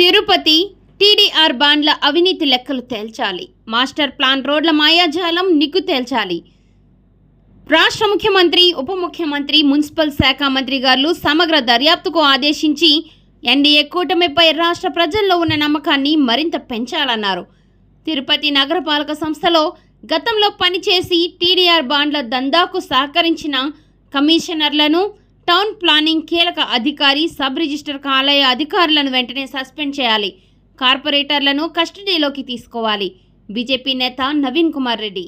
Tirupati TDR బాండ్ల అవినీతి లెక్కలు తేల్చాలి. మాస్టర్ ప్లాన్ రోడ్ల మాయాజాలం నిగ్గు తేల్చాలి. రాష్ట్ర ముఖ్యమంత్రి ఉప ముఖ్యమంత్రి మున్సిపల్ శాఖ మంత్రి గారు సమగ్ర దర్యాప్తుకు ఆదేశించి ఎన్డీఏ కూటమిపై రాష్ట్ర ప్రజల్లో ఉన్న నమ్మకాన్ని మరింత పెంచాలన్నారు. తిరుపతి నగరపాలక సంస్థలో గతంలో పనిచేసి టీడీఆర్ బాండ్ల దందాకు సహకరించిన కమిషనర్లను టౌన్ ప్లానింగ్ కీలక అధికారి సబ్ రిజిస్టర్ ఆలయ అధికారులను వెంటనే సస్పెండ్ చేయాలి. కార్పొరేటర్లను కస్టడీలోకి తీసుకోవాలి. బీజేపీ నేత నవీన్ కుమార్ రెడ్డి.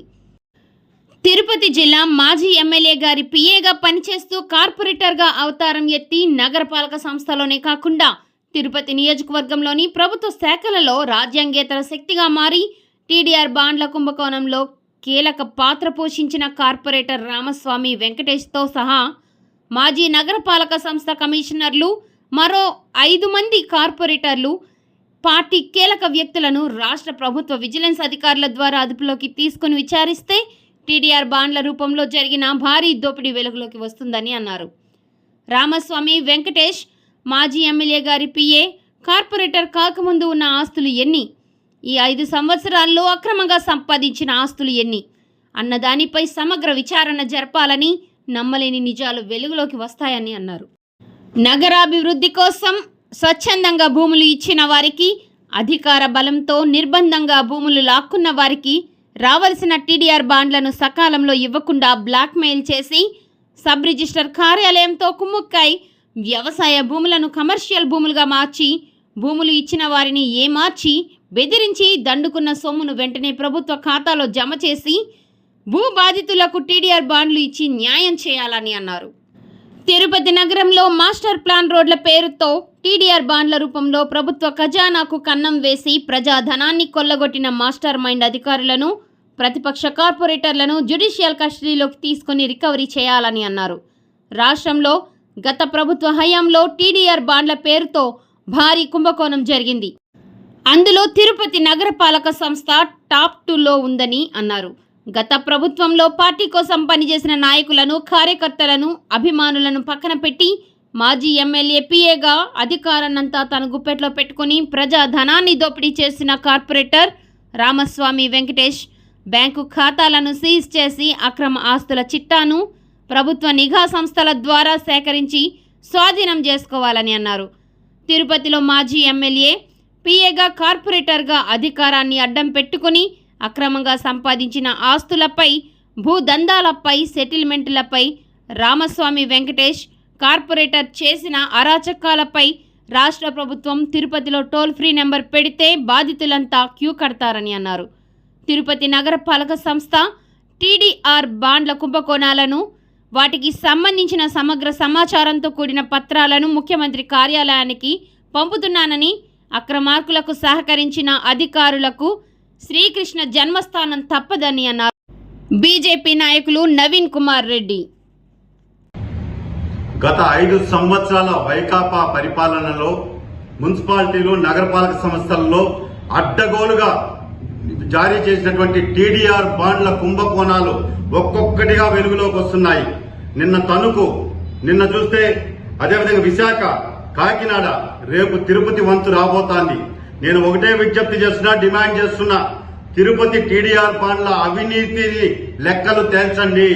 తిరుపతి జిల్లా మాజీ ఎమ్మెల్యే గారి పిఏగా పనిచేస్తూ కార్పొరేటర్గా అవతారం ఎత్తి నగరపాలక సంస్థలోనే కాకుండా తిరుపతి నియోజకవర్గంలోని ప్రభుత్వ శాఖలలో రాజ్యాంగేతర శక్తిగా మారి టీడీఆర్ బాండ్ల కుంభకోణంలో కీలక పాత్ర పోషించిన కార్పొరేటర్ రామస్వామి వెంకటేష్తో సహా మాజీ నగరపాలక సంస్థ కమిషనర్లు మరో ఐదు మంది కార్పొరేటర్లు పార్టీ కీలక వ్యక్తులను రాష్ట్ర ప్రభుత్వ విజిలెన్స్ అధికారుల ద్వారా అదుపులోకి తీసుకుని విచారిస్తే టీడీఆర్ బాండ్ల రూపంలో జరిగిన భారీ దోపిడీ వెలుగులోకి వస్తుందని అన్నారు. రామస్వామి వెంకటేష్ మాజీ ఎమ్మెల్యే గారి పిఏ కార్పొరేటర్ కాకముందు ఉన్న ఆస్తులు ఎన్ని? ఈ ఐదు సంవత్సరాల్లో అక్రమంగా సంపాదించిన ఆస్తులు ఎన్ని? అన్నదానిపై సమగ్ర విచారణ జరపాలని నమ్మలేని నిజాలు వెలుగులోకి వస్తాయని అన్నారు. నగరాభివృద్ధి కోసం స్వచ్ఛందంగా భూములు ఇచ్చిన వారికి అధికార బలంతో నిర్బంధంగా భూములు లాక్కున్న వారికి రావలసిన టీడీఆర్ బాండ్లను సకాలంలో ఇవ్వకుండా బ్లాక్మెయిల్ చేసి సబ్ రిజిస్టర్ కార్యాలయంతో కుమ్ముక్కై వ్యవసాయ భూములను కమర్షియల్ భూములుగా మార్చి భూములు ఇచ్చిన వారిని ఏమార్చి బెదిరించి దండుకున్న సొమ్మును వెంటనే ప్రభుత్వ ఖాతాలో జమ చేసి భూ బాధితులకు టీడీఆర్ బాండ్లు ఇచ్చి న్యాయం చేయాలని అన్నారు. తిరుపతి నగరంలో మాస్టర్ ప్లాన్ రోడ్ల పేరుతో టీడీఆర్ బాండ్ల రూపంలో ప్రభుత్వ ఖజానాకు కన్నం వేసి ప్రజాధనాన్ని కొల్లగొట్టిన మాస్టర్ మైండ్ అధికారులను ప్రతిపక్ష కార్పొరేటర్లను జ్యుడిషియల్ కస్టడీలోకి తీసుకుని రికవరీ చేయాలని అన్నారు. రాష్ట్రంలో గత ప్రభుత్వ హయాంలో టీడీఆర్ బాండ్ల పేరుతో భారీ కుంభకోణం జరిగింది. అందులో తిరుపతి నగరపాలక సంస్థ టాప్ టూలో ఉందని అన్నారు. గత ప్రభుత్వంలో పార్టీ కోసం పనిచేసిన నాయకులను కార్యకర్తలను అభిమానులను పక్కన పెట్టి మాజీ ఎమ్మెల్యే పిఏగా అధికారాన్నంతా తన గుప్పెట్లో పెట్టుకుని ప్రజా ధనాన్ని దోపిడీ చేసిన కార్పొరేటర్ రామస్వామి వెంకటేష్ బ్యాంకు ఖాతాలను సీజ్ చేసి అక్రమ ఆస్తుల చిట్టాను ప్రభుత్వ నిఘా సంస్థల ద్వారా సేకరించి స్వాధీనం చేసుకోవాలని అన్నారు. తిరుపతిలో మాజీ ఎమ్మెల్యే పిఏగా కార్పొరేటర్గా అధికారాన్ని అడ్డం పెట్టుకుని అక్రమంగా సంపాదించిన ఆస్తులపై భూదందాలపై సెటిల్మెంట్లపై రామస్వామి వెంకటేష్ కార్పొరేటర్ చేసిన అరాచకాలపై రాష్ట్ర ప్రభుత్వం తిరుపతిలో టోల్ ఫ్రీ నెంబర్ పెడితే బాధితులంతా క్యూ కడతారని అన్నారు. తిరుపతి నగరపాలక సంస్థ టీడీఆర్ బాండ్ల కుంభకోణాలను వాటికి సంబంధించిన సమగ్ర సమాచారంతో కూడిన పత్రాలను ముఖ్యమంత్రి కార్యాలయానికి పంపుతున్నానని అక్రమార్కులకు సహకరించిన అధికారులకు శ్రీకృష్ణ జన్మస్థానం తప్పదని అన్నారు. బీజేపీ నాయకులు నవీన్ కుమార్ రెడ్డి. గత ఐదు సంవత్సరాల వైకాపా పరిపాలనలో మున్సిపాలిటీలు నగరపాలక సంస్థల్లో అడ్డగోలుగా జారీ చేసినటువంటి టీడీఆర్ బాండ్ల కుంభకోణాలు ఒక్కొక్కటిగా వెలుగులోకి వస్తున్నాయి. నిన్న తణుకు నిన్న చూస్తే అదేవిధంగా విశాఖ కాకినాడ రేపు తిరుపతి వంతు రాబోతోంది. నేను ఒకటే విజ్ఞప్తి చేస్తున్నా డిమాండ్ చేస్తున్నా. తిరుపతి టీడీఆర్ బాండ్ల అవినీతిని లెక్కలు తేల్చండి.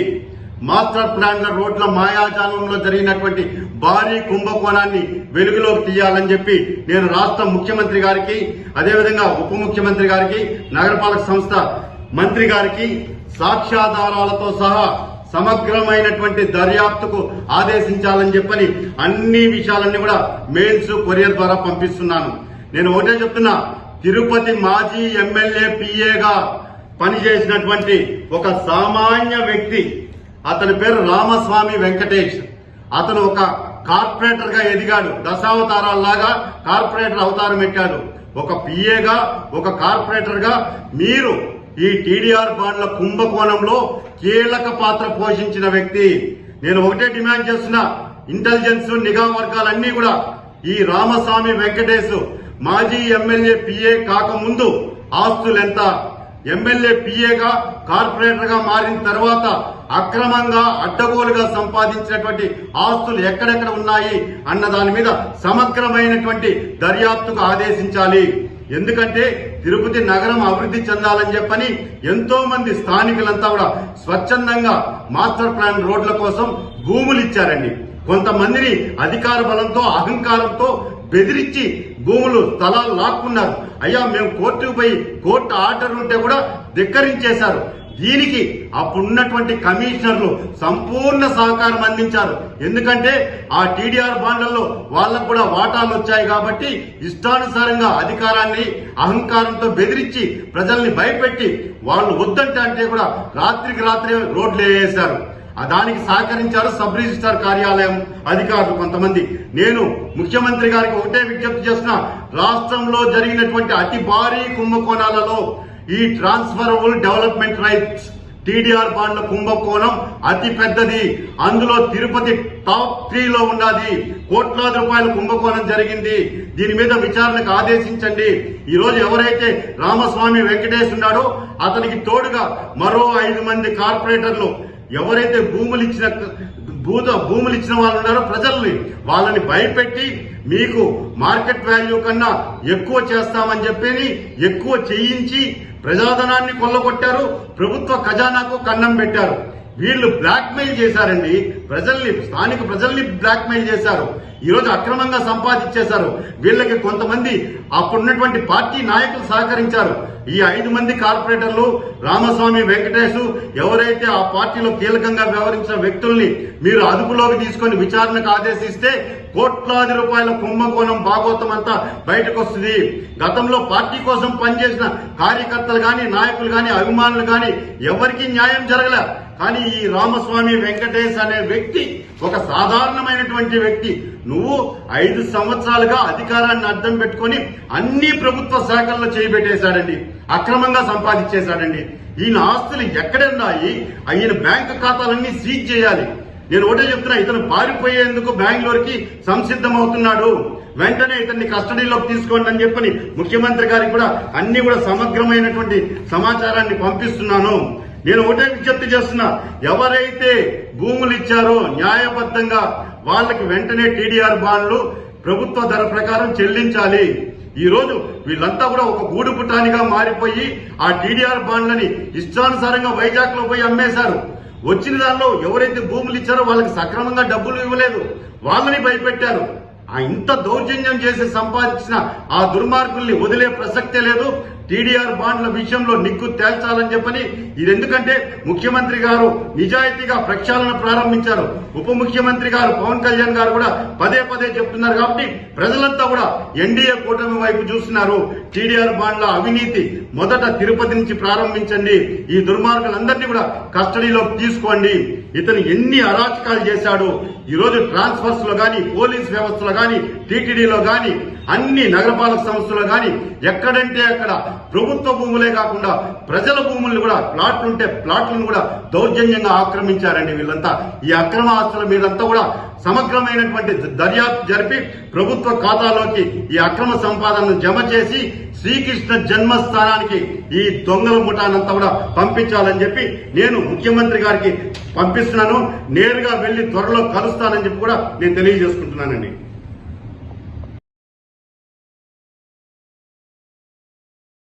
మాస్టర్ ప్లాన్ల రోడ్ల మాయాజాలంలో జరిగినటువంటి భారీ కుంభకోణాన్ని వెలుగులోకి తీయాలని చెప్పి నేను రాష్ట్ర ముఖ్యమంత్రి గారికి అదేవిధంగా ఉప ముఖ్యమంత్రి గారికి నగరపాలక సంస్థ మంత్రి గారికి సాక్ష్యాధారాలతో సహా సమగ్రమైనటువంటి దర్యాప్తుకు ఆదేశించాలని చెప్పని అన్ని విషయాలన్నీ కూడా మెయిల్స్ కొరియర్ ద్వారా పంపిస్తున్నాను. నేను ఒకటే చెప్తున్నా తిరుపతి మాజీ ఎమ్మెల్యే పిఏగా పనిచేసినటువంటి ఒక సామాన్య వ్యక్తి అతని పేరు రామస్వామి వెంకటేష్. అతను ఒక కార్పొరేటర్గా ఎదిగాడు దశావతారాల్లాగా కార్పొరేటర్ అవతారం ఎక్కాడు. ఒక పిఏగా ఒక కార్పొరేటర్గా మీరు ఈ టీడీఆర్ బాండ్ల కుంభకోణంలో కీలక పాత్ర పోషించిన వ్యక్తి. నేను ఒకటే డిమాండ్ చేస్తున్నా ఇంటెలిజెన్స్ నిఘా వర్గాలన్నీ కూడా ఈ రామస్వామి వెంకటేష్ మాజీ ఎమ్మెల్యే పిఏ కాకముందు ఆస్తులెంత? ఎమ్మెల్యే పిఏగా కార్పొరేటర్గా మారిన తర్వాత అక్రమంగా అడ్డగోలుగా సంపాదించినటువంటి ఆస్తులు ఎక్కడెక్కడ ఉన్నాయి అన్న దాని మీద సమగ్రమైనటువంటి దర్యాప్తుకు ఆదేశించాలి. ఎందుకంటే తిరుపతి నగరం అభివృద్ధి చెందాలని చెప్పని ఎంతో మంది స్థానికులంతా కూడా స్వచ్ఛందంగా మాస్టర్ ప్లాన్ రోడ్ల కోసం భూములు ఇచ్చారండి. కొంతమందిని అధికార బలంతో అహంకారంతో బెదిరించి భూములు స్థలాలు లాక్కున్నారు. అయ్యా మేము కోర్టుకు పోయి కోర్టు ఆర్డర్ ఉంటే కూడా ధిక్కరించేశారు. దీనికి అప్పుడున్నటువంటి కమిషనర్లు సంపూర్ణ సహకారం అందించారు. ఎందుకంటే ఆ టీడీఆర్ బాండ్లలో వాళ్ళకు కూడా వాటాలు వచ్చాయి కాబట్టి ఇష్టానుసారంగా అధికారాన్ని అహంకారంతో బెదిరించి ప్రజల్ని భయపెట్టి వాళ్ళు వద్దంటే అంటే కూడా రాత్రికి రాత్రి రోడ్లు వేసేశారు దానికి సహకరించారు సబ్ రిజిస్టార్ కార్యాలయం అధికారులు కొంతమంది. నేను ముఖ్యమంత్రి గారికి ఒకటే విజ్ఞప్తి చేస్తున్నా రాష్ట్రంలో జరిగినటువంటి అతి భారీ కుంభకోణాలలో ఈ ట్రాన్స్ఫరబుల్ డెవలప్మెంట్ రైట్స్ టీడీఆర్ బాండ్ల కుంభకోణం అతి పెద్దది. అందులో తిరుపతి టాప్ త్రీలో ఉన్నది. కోట్లాది రూపాయల కుంభకోణం జరిగింది. దీని మీద విచారణకు ఆదేశించండి. ఈ రోజు ఎవరైతే రామస్వామి వెంకటేష్ ఉన్నాడో అతనికి తోడుగా మరో ఐదు మంది కార్పొరేటర్లు ఎవరైతే భూములు ఇచ్చిన భూత భూములు ఇచ్చిన వాళ్ళు ఉన్నారో ప్రజల్ని వాళ్ళని భయపెట్టి మీకు మార్కెట్ వాల్యూ కన్నా ఎక్కువ చేస్తామని చెప్పి ఎక్కువ చేయించి ప్రజాధనాన్ని కొల్లగొట్టారు. ప్రభుత్వ ఖజానాకు కన్నం పెట్టారు. వీళ్ళు బ్లాక్మెయిల్ చేశారండి. ప్రజల్ని స్థానిక ప్రజల్ని బ్లాక్మెయిల్ చేశారు. ఈరోజు అక్రమంగా సంపాదించేశారు. వీళ్ళకి కొంతమంది అప్పుడున్నటువంటి పార్టీ నాయకులు సహకరించారు. ఈ ఐదు మంది కార్పొరేటర్లు రామస్వామి వెంకటేశు ఎవరైతే ఆ పార్టీలో కీలకంగా వ్యవహరించిన వ్యక్తుల్ని మీరు అదుపులోకి తీసుకొని విచారణకు ఆదేశిస్తే కోట్లాది రూపాయల కుంభకోణం భాగవతం అంతా బయటకు వస్తుంది. గతంలో పార్టీ కోసం పనిచేసిన కార్యకర్తలు గాని నాయకులు గాని అభిమానులు గాని ఎవరికీ న్యాయం జరగలే. కానీ ఈ రామస్వామి వెంకటేష్ అనే వ్యక్తి ఒక సాధారణమైనటువంటి వ్యక్తి నువ్వు ఐదు సంవత్సరాలుగా అధికారాన్ని అర్థం పెట్టుకొని అన్ని ప్రభుత్వ శాఖల్లో చేయబెట్టేశాడండి అక్రమంగా సంపాదించేశాడండి. ఈయన ఆస్తులు ఎక్కడున్నాయి ఆయన బ్యాంకు ఖాతాలన్నీ సీజ్ చేయాలి. నేను ఒకటే చెప్తున్నా ఇతను పారిపోయేందుకు బెంగళూరుకి సంసిద్ధమవుతున్నాడు. వెంటనే ఇతన్ని కస్టడీలోకి తీసుకోండి అని చెప్పని ముఖ్యమంత్రి గారికి కూడా అన్ని కూడా సమగ్రమైనటువంటి సమాచారాన్ని పంపిస్తున్నాను. నేను ఒకటే విజ్ఞప్తి చేస్తున్నా ఎవరైతే భూములు ఇచ్చారో న్యాయబద్ధంగా వాళ్ళకి వెంటనే టీడీఆర్ బాండ్లు ప్రభుత్వ ధర ప్రకారం చెల్లించాలి. ఈ రోజు వీళ్ళంతా కూడా ఒక గూడు పుటానిగా మారిపోయి ఆ టీడీఆర్ బాండ్లని ఇష్టానుసారంగా వైజాగ్లో పోయి అమ్మేశారు. వచ్చిన దానిలో ఎవరైతే భూములు ఇచ్చారో వాళ్ళకి సక్రమంగా డబ్బులు ఇవ్వలేదు. వాళ్ళని భయపెట్టారు ఆ ఇంత దౌర్జన్యం చేసి సంపాదించిన ఆ దుర్మార్గుల్ని వదిలే ప్రసక్తే లేదు. టీడీఆర్ బాండ్ల విషయంలో నిక్కు తేల్చాలని చెప్పని ఇది ఎందుకంటే ముఖ్యమంత్రి గారు నిజాయితీగా ప్రక్షాళన ప్రారంభించారు. ఉప ముఖ్యమంత్రి గారు పవన్ కళ్యాణ్ గారు కూడా పదే పదే చెప్తున్నారు కాబట్టి ప్రజలంతా కూడా ఎన్డీఏ కూటమి వైపు చూస్తున్నారు. టీడీఆర్ బాండ్ల అవినీతి మొదట తిరుపతి నుంచి ప్రారంభించండి. ఈ దుర్మార్గులందరినీ కూడా కస్టడీలోకి తీసుకోండి. ఇతను ఎన్ని అరాచకాలు చేశాడు. ఈరోజు ట్రాన్స్ఫర్స్లో గాని పోలీస్ వ్యవస్థలో గాని టీటీడీలో గాని అన్ని నగరపాలక సంస్థలో గాని ఎక్కడంటే అక్కడ ప్రభుత్వ భూములే కాకుండా ప్రజల భూముల్ని కూడా ప్లాట్లుంటే ప్లాట్లను కూడా దౌర్జన్యంగా ఆక్రమించారండి వీళ్ళంతా. ఈ అక్రమ ఆస్తుల మీదంతా కూడా సమగ్రమైనటువంటి దర్యాప్తు జరిపి ప్రభుత్వ ఖాతాలోకి ఈ అక్రమ సంపాదనను జమ చేసి శ్రీకృష్ణ జన్మస్థానానికి ఈ దొంగల ముఠానంతా కూడా పంపించాలని చెప్పి నేను ముఖ్యమంత్రి గారికి పంపిస్తున్నాను. నేరుగా వెళ్ళి త్వరలో కలుస్తానని చెప్పి కూడా నేను తెలియజేసుకుంటున్నానండి.